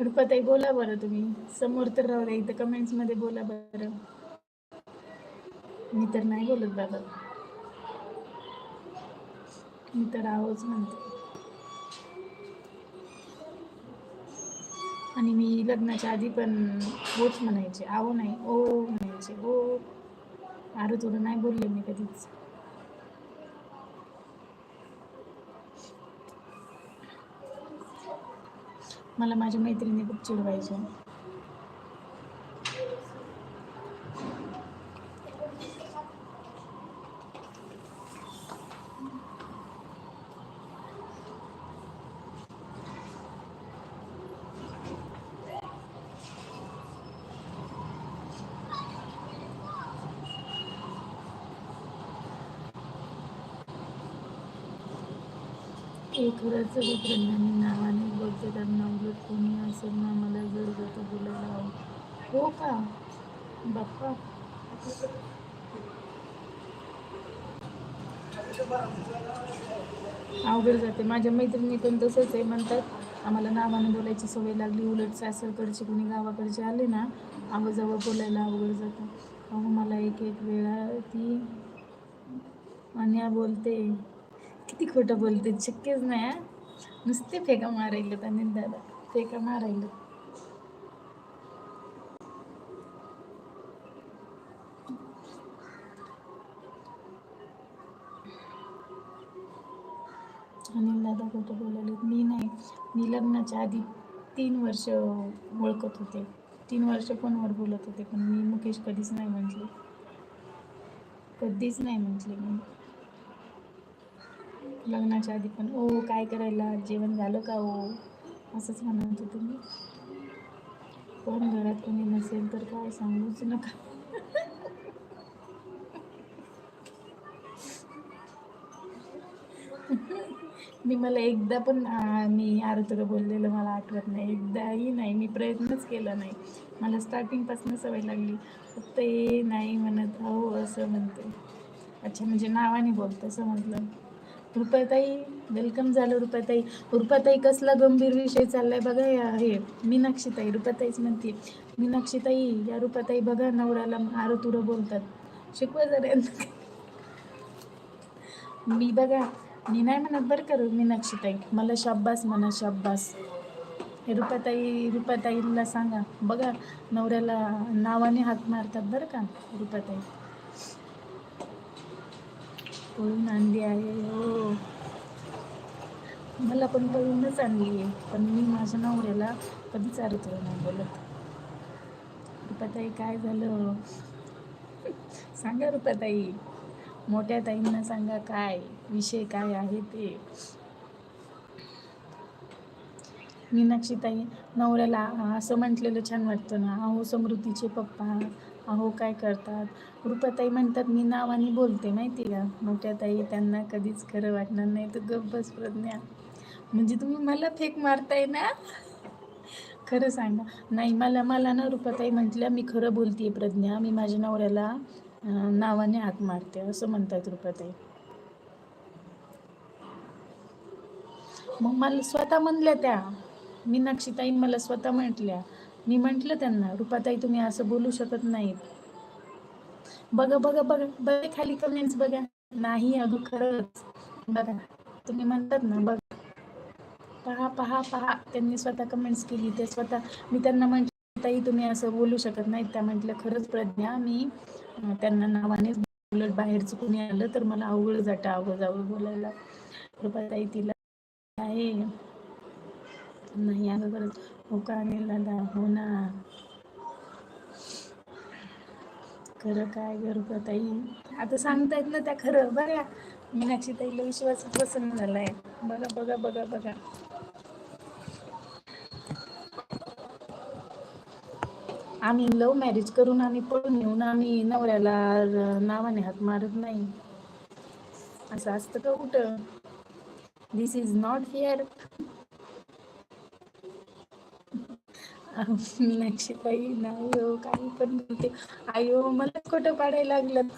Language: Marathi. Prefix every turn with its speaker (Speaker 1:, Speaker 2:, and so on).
Speaker 1: रुपाताई बोला बरं तुम्ही. समोर तर राहू द्या इथं कमेंट्समध्ये बोला बरं. मी तर नाही बोलत बाबा. मी तर आहोच म्हणते. आणि मी लग्नाच्या आधी पण होच म्हणायचे आहो नाही ओ म्हणायचे ओ. अरे थोडं नाही बोलले मी कधीच. मला माझ्या मैत्रिणी खूप चिडवायचे एक खरंच नावाने बोलते त्यांना उलट कोणी असेल ना मला जर जातं बोलायला हवं. हो का? बाप्पा. अवघड जाते. माझ्या मैत्रिणी पण तसंच आहे म्हणतात आम्हाला नावाने बोलायची सवय लागली उलट सासरकडचे कोणी गावाकडचे आले ना आवाजावर बोलायला अवघड जातं. अहो मला एक एक वेळा ती अन्या बोलते. किती खोटं बोलते शक्यच नाही नुसते फेका मारायलेत अनिल दादा. फेका मारायले. अनिल दादा कुठं बोलवले मी नाही. मी लग्नाच्या आधी तीन वर्ष ओळखत होते. तीन वर्ष फोनवर बोलत होते पण मी मुकेश कधीच नाही म्हटले. कधीच नाही म्हटले मी. लग्नाच्या आधी पण ओ काय करायला? जेवण झालं का ओ? असंच म्हणत होते मी. पण घरात कोणी नसेल तर काय सांगूच नका. मी मला एकदा पण मी आरुतुला बोललेलं मला आठवत नाही. एकदाही नाही मी प्रयत्नच केला नाही. मला स्टार्टिंगपासून सवय लागली. फक्त ए नाही म्हणत हो असं म्हणते. अच्छा म्हणजे नावाने बोलतं असं म्हटलं. रुपाताई वेलकम झालं रुपाताई. रुपाताई कसला गंभीर विषय चाललाय बघा या हे मीनाक्षीताई. रुपाताईच म्हणते मीनाक्षीताई या रुपाताई बघा नवऱ्याला आरुतुरं बोलतात. शिकवा जरा मी बघा मी नाही म्हणत बरं का मीनाक्षीताई. मला शाब्बास म्हणा शाब्बास. हे रुपाताई रुपाताईला सांगा. बघा नवऱ्याला नावाने हात मारतात बरं का रुपाताई. पळून आणली आहे? हो. मला पण पळूनच आणली आहे. पण मी माझ्या नवऱ्याला कधीच अर्थ नाही बोलत. रुपाताई काय झालं? सांगा रुपाताई. मोठ्या ताईंना सांगा काय? विषय काय आहे ते? मीनाक्षीताई नवऱ्याला असं म्हटलेलं छान वाटतं ना. अहो समृद्धीचे पप्पा. अहो काय करतात? रुपाताई म्हणतात मी नावाने बोलते माहिती का? मोठ्या ताई त्यांना कधीच खरं वाटणार नाही. तर गप्पच प्रज्ञा. म्हणजे तुम्ही मला फेक मारताय ना? खरं सांगा नाही मला मला ना रुपाताई म्हटल्या मी खरं बोलते प्रज्ञा. मी माझ्या नवऱ्याला नावाने हात मारते. असं म्हणतात रुपाताई. मग मला स्वतः म्हणल्या त्या. मीनाक्षीताई मला स्वतः म्हटल्या मी म्हटलं त्यांना रुपाताई तुम्ही असं बोलू शकत नाहीत. बघा बघा बघा बघा खाली कमेंट्स बघा. नाही अगं खरंच. बघा तुम्ही म्हणतात ना बघ. पहा पहा पहा. त्यांनी स्वतः कमेंट्स केली. ते स्वतः मी त्यांना म्हटलं ताई तुम्ही असं बोलू शकत नाहीत. त्या म्हटलं खरंच प्रज्ञा मी त्यांना नावानेच उलट बाहेरचं कोणी आलं तर मला अवघड जातं आवाजावर बोलायला. रुपाताई तिला आहे. नाही अगं खरंच हो का अनिल हो ना. खरं काय गं ताई आता सांगतायत ना त्या खरं. बघा मीनाक्षी ताईला विश्वास प्रसन्न झालाय. बघा बघा बघा बघा. आम्ही लव्ह मॅरेज करून आम्ही पळून येऊन आम्ही नवऱ्याला नावाने हात मारत नाही. असं असतं का कुठं? दिस इज नॉट हिअर नक्षीबाई ताई नाही हो काही पण बोलते आयो मला खोटं पाडायला लागलं. ते